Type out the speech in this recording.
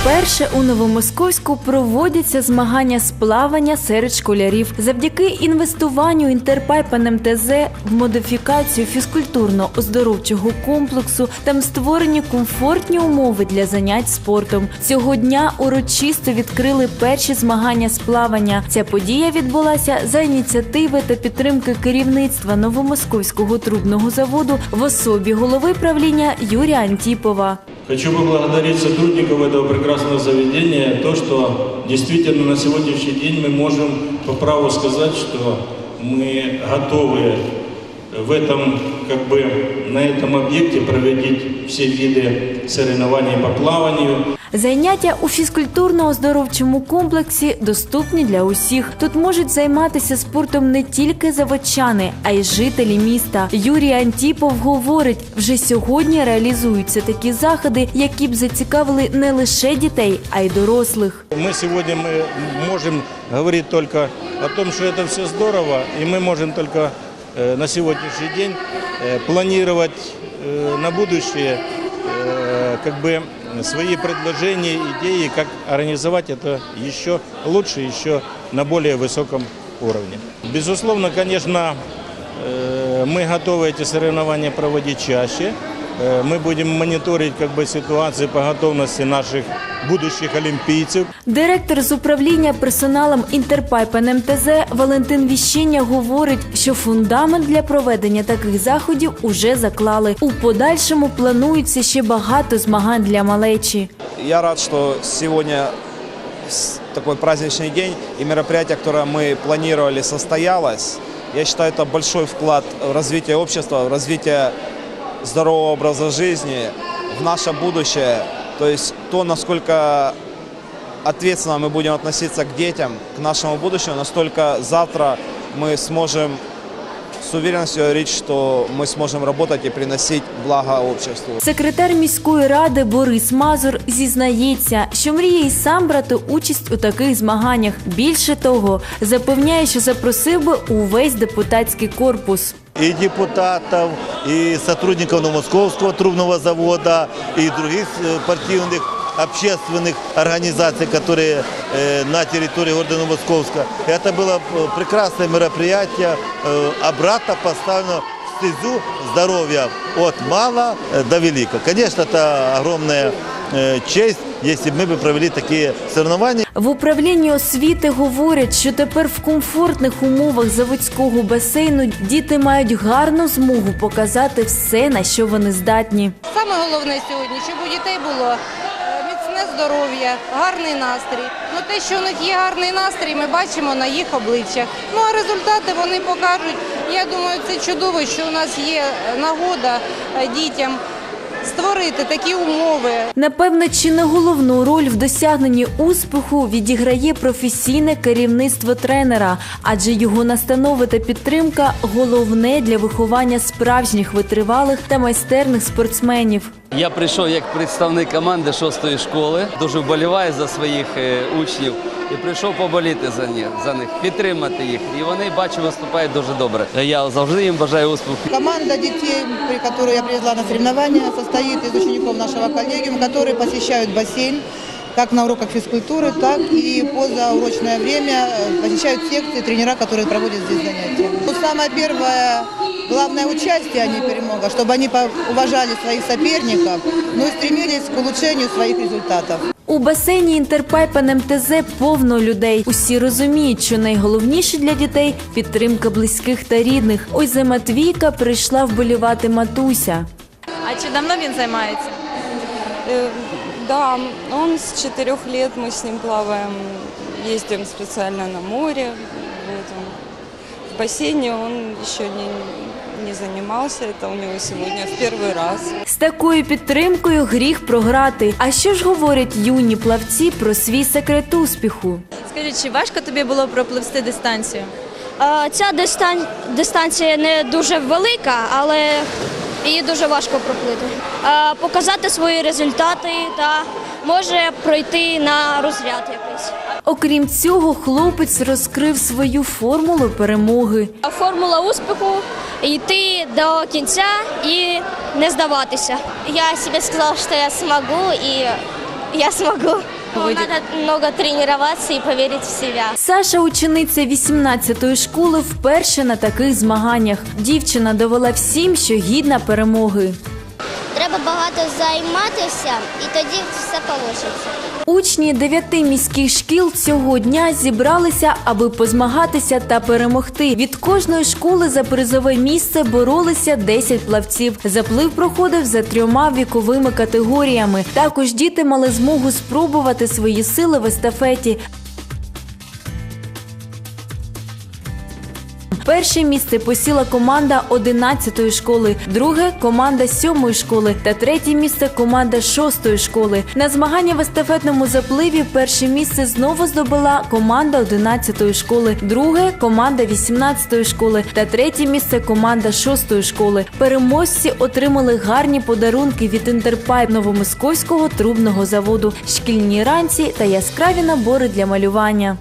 Вперше у Новомосковську проводяться змагання з плавання серед школярів завдяки інвестуванню Інтерпайп НМТЗ в модифікацію фізкультурно-оздоровчого комплексу та створені комфортні умови для занять спортом. Цього дня урочисто відкрили перші змагання з плавання. Ця подія відбулася за ініціативи та підтримки керівництва Новомосковського трубного заводу в особі голови правління Юрія Антіпова. Хочу поблагодарить сотрудников этого прекрасного заведения, то, что действительно на сегодняшний день мы можем по праву сказать, что мы готовы в этом, как бы, на этом объекте проводить все виды соревнований по плаванию. Заняття у фізкультурно-оздоровчому комплексі доступні для усіх. Тут можуть займатися спортом не тільки заводчани, а й жителі міста. Юрій Антіпов говорить, вже сьогодні реалізуються такі заходи, які б зацікавили не лише дітей, а й дорослих. Мы сегодня мы можем говорить только о том, что это все здорово, и мы можем только э, на сегодняшний день э, планировать э, на будущее э, как бы свои предложения, идеи, как организовать это еще лучше, еще на более высоком уровне. Безусловно, конечно, э, мы готовы эти соревнования проводить чаще. Э, Мы будем мониторить как бы, ситуацию по готовности наших будущих олимпийцев. Директор з управління персоналом Інтерпайп НМТЗ Валентин Віщення говорить, що фундамент для проведення таких заходів уже заклали. У подальшому планується ще багато змагань для малечі. Я рад, что сегодня с- такой праздничный день и мероприятие, которое мы планировали, состоялось. Я считаю, это большой вклад в развитие общества, в развитие здорового образа жизни, в наше будущее. То есть то, насколько ответственно мы будем относиться к детям, к нашему будущему, настолько завтра мы сможем с уверенностью говорить, что мы сможем работать и приносить благо обществу. Секретар міської ради Борис Мазур зізнається, що мріє й сам брати участь у таких змаганнях. Більше того, запевняє, що запросив би увесь депутатський корпус. и депутатов, и сотрудников Новомосковского трубного завода, и других э, партийных общественных организаций, которые э, на территории города Новомосковска. Это было э, прекрасное мероприятие, э, обратно поставлено в стезю здоровья от мала э, до велика. Конечно, это огромная э, честь, если бы мы бы провели такие соревнования. В управлінні освіти говорять, що тепер в комфортних умовах заводського басейну діти мають гарну змогу показати все, на що вони здатні. Саме головне сьогодні, щоб у дітей було е, міцне здоров'я, гарний настрій. Ну те, що у них є гарний настрій, ми бачимо на їх обличчях. Ну а результати вони покажуть. Я думаю, це чудово, що у нас є нагода е, дітям створити такі умови, Напевне, чи не головну роль в досягненні успіху відіграє професійне керівництво тренера, адже його настанови та підтримка головне для виховання справжніх витривалих та майстерних спортсменів. Я прийшов як представник команди шостої школи, дуже вболіваю за своїх е, учнів і прийшов поболіти за них, за них, підтримати їх. І вони бачу, виступають дуже добре. Я завжди їм бажаю успіху. Команда детей, при которой я привезла на соревнования, состоит из учеников нашего коллегиума, которые посещают бассейн как на уроках физкультуры, так и позаурочное время э, посещают секции, тренера, которые проводят здесь занятия. Ну, самое первое, главное участие, а не перемога, чтобы они по- уважали своих соперников, ну и стремились к улучшению своих результатов. У басейні Інтерпайп НМТЗ повно людей. Усі розуміють, що найголовніше для дітей підтримка близьких та рідних. Ось за Матвійка прийшла вболівати матуся. А чи давно він займається? Э, Да, он с четырех лет, мы с ним плаваем, ездим специально на море. Вот он. В бассейне он еще не, не занимался, это у него сегодня в первый раз. З такою підтримкою гріх програти. А що ж говорять юні плавці про свій секрет успіху? Скажіть, чи важко тобі було пропливсти дистанцію? Ця дистан- дистанція не дуже велика, але її дуже важко проплити. Е, Показати свої результати та може пройти на розряд якийсь. Окрім цього, хлопець розкрив свою формулу перемоги. Формула успіху йти до кінця і не здаватися. Я себе сказала, що я смогу, і я смогу. Надо много тренуватися і повірити в себе. Саша, учениця 18-ї школи, вперше на таких змаганнях. Дівчина довела всім, що гідна перемоги. Багато займатися, і тоді все вийде. Учні дев'яти міських шкіл цього дня зібралися, аби позмагатися та перемогти. Від кожної школи за призове місце боролися 10 плавців. Заплив проходив за трьома віковими категоріями. Також діти мали змогу спробувати свої сили в естафеті. Перше місце посіла команда 11-ї школи, друге команда 7-ї школи та третє місце команда 6-ї школи. На змагання в естафетному запливі перше місце знову здобула команда 11-ї школи, друге команда 18-ї школи та третє місце команда 6-ї школи. Переможці отримали гарні подарунки від Інтерпайп Новомосковського трубного заводу, шкільні ранці та яскраві набори для малювання.